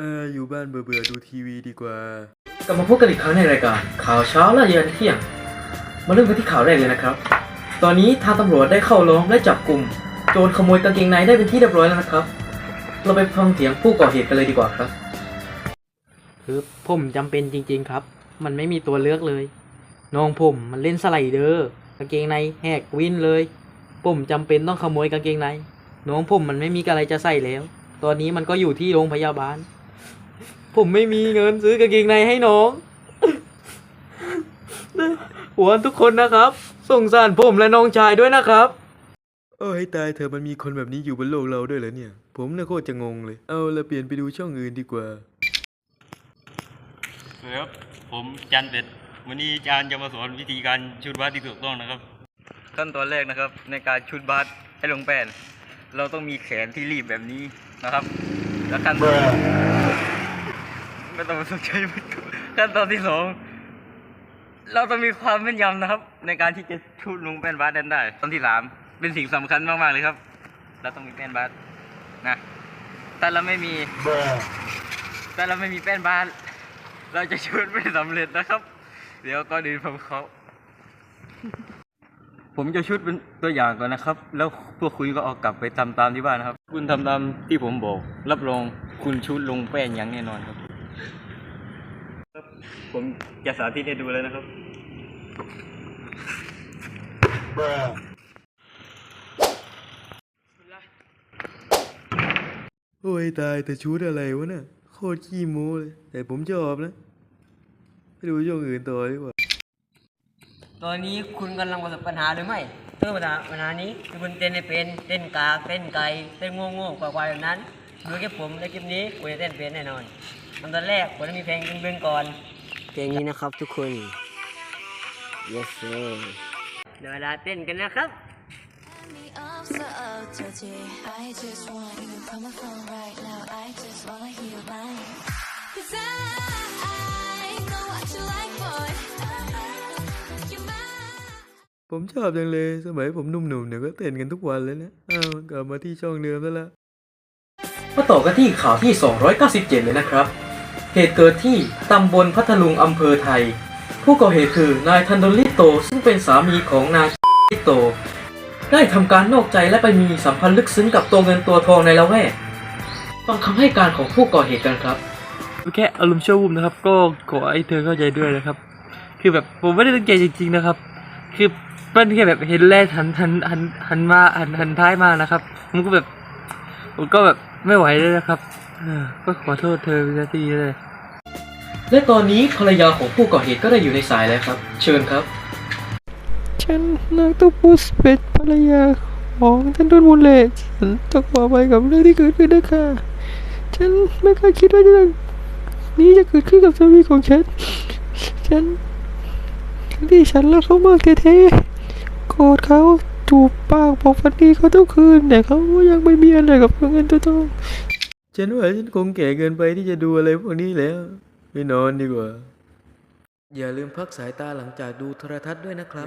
เอออยู่บ้านเบื่อๆดูทีวีดีกว่า กลับมาพบกันอีกครั้งในรายการข่าวเช้าและเย็นเที่ยง มาเริ่มกันที่ข่าวแรกเลยนะครับ ตอนนี้ทางตำรวจได้เข้าล้อมและจับกลุ่ม โจรขโมยกางเกงในได้เป็นที่เรียบร้อยแล้วนะครับ เราไปฟังเสียงผู้ก่อเหตุกันเลยดีกว่าครับ คือผมจำเป็นจริงๆครับ มันไม่มีตัวเลือกเลย น้องผมมันเล่นสไลเดอร์กางเกงในแหกวินเลย ผมจำเป็นต้องขโมยกางเกงใน น้องผมมันไม่มีอะไรจะใส่แล้ว ตอนนี้มันก็อยู่ที่โรงพยาบาล ผมไม่มีเงินซื้อกางเกงในให้น้องหัวอนทุกคนนะครับ สงสารผมและน้องชายด้วยนะครับ เออให้ตายเธอะมันมีคนแบบนี้อยู่บนโลกเราด้วยเหรอเนี่ย ผมน่ะโคตรจะงงเลย เอาละเปลี่ยนไปดูช่องอื่นดีกว่า สวัสดีครับผมจันเป็ดวันนี้จานจะมาสอนวิธีการชุดบาสที่ถูกต้องนะครับ ขั้นตอนแรกนะครับ ในการชุดบาสให้ลงแป้น เราต้องมีแขนที่รีบแบบนี้นะครับ แล้วขั้นตอน ไม่ต้องสนใจมันขั้นตอนที่สองเราต้องมีความแม่นยำนะครับ ในการที่จะชุดลงแป้นบาสนั้นได้ตอนที่สามเป็นสิ่งสำคัญมากๆเลยครับ เราต้องมีแป้นบาสนะถ้าเราไม่มีถ้าเราไม่มีแป้นบาสเราจะชุดไม่สำเร็จนะครับ เดี๋ยวก็ดีผมเขาผมจะชุดเป็นตัวอย่างก่อนนะครับ แล้วพวกคุณก็เอากลับไปทำตามที่บ้านนะครับ คุณทำตามที่ผมบอก รับรองคุณชุดลงแป้นอย่างแน่นอนครับ ผมจะสาธิตให้ดูเลยนะครับ โอ้ยตายแต่ชุดอะไรวะน่ะโคตรขี้โม้เลย แต่ผมชอบนะไปดูช่องอื่นต่อดีกว่า ตอนนี้คุณกำลังประสบปัญหาหรือไม่เรื่องปัญหาปัญหานี้คือคุณเต้นไม่เป็นเต้นกากเต้นไกลเต้นโง่โง่ๆกว่าๆแบบนั้นดูคลิปผมในคลิปนี้คุณจะเต้นเป็นแน่นอนอัน ตอนแรกผมจะมีเพลงเบื้องๆก่อน เพลงนี้นะครับทุกคน yes sir เดี๋ยวเวลาเต้นกันนะครับ me up so dirty. I just want you from my phone right now. I just wanna hear your line. Cause I, I know what you like, boy. You're mine. ผมชอบจังเลย สมัยผมหนุ่มๆเนี่ยก็เต้นกันทุกวันเลยนะอ้าวกลับมาที่ช่องเดิมแล้วละมาต่อกันที่ข่าวที่ 297 เลยนะครับ เหตุเกิดที่ตำบลพัทลุงอำเภอไทย ผู้ก่อเหตุคือนายทันโดลิโต ซึ่งเป็นสามีของนายลิโต ได้ทำการนอกใจและไปมีสัมพันธ์ลึกซึ้งกับตัวเงินตัวทองในละแวกฟังคำให้การของผู้ก่อเหตุกันครับแค่อารมณ์ชั่ววูบนะครับ ก็ขอให้เธอเข้าใจด้วยนะครับ คือแบบผมไม่ได้ตั้งใจจริง ๆนะครับ คือมันแค่แบบเห็นแรกหันหันหันหันมาหันหันท้ายมานะครับผมก็แบบผมก็แบบไม่ไหวเลยนะครับ ก็ขอโทษเธอสักทีเลย และตอนนี้ภรรยาของผู้ก่อเหตุก็ได้อยู่ในสายแล้วครับ เชิญครับ ฉันนางตุ๊ปุสเป็นภรรยาของท่านตุนบุญเลฉันต้องขอไปกับเรื่องที่เกิดขึ้นนะคะฉันไม่เคยคิดว่าเรื่องนี้จะเกิดขึ้นกับสามีของฉัน ฉันทั้งที่ฉันรักเขามากแท้ๆโกรธเขาจูบปากบอกฝันดีเขาทุกคืนแต่เขาก็ยังไม่มีอะไรกับเงินตัวทอง ฉันว่าฉันคงแก่เกินไปที่จะดูอะไรพวกนี้แล้วไปนอนดีกว่า อย่าลืมพักสายตาหลังจากดูโทรทัศน์ด้วยนะครับ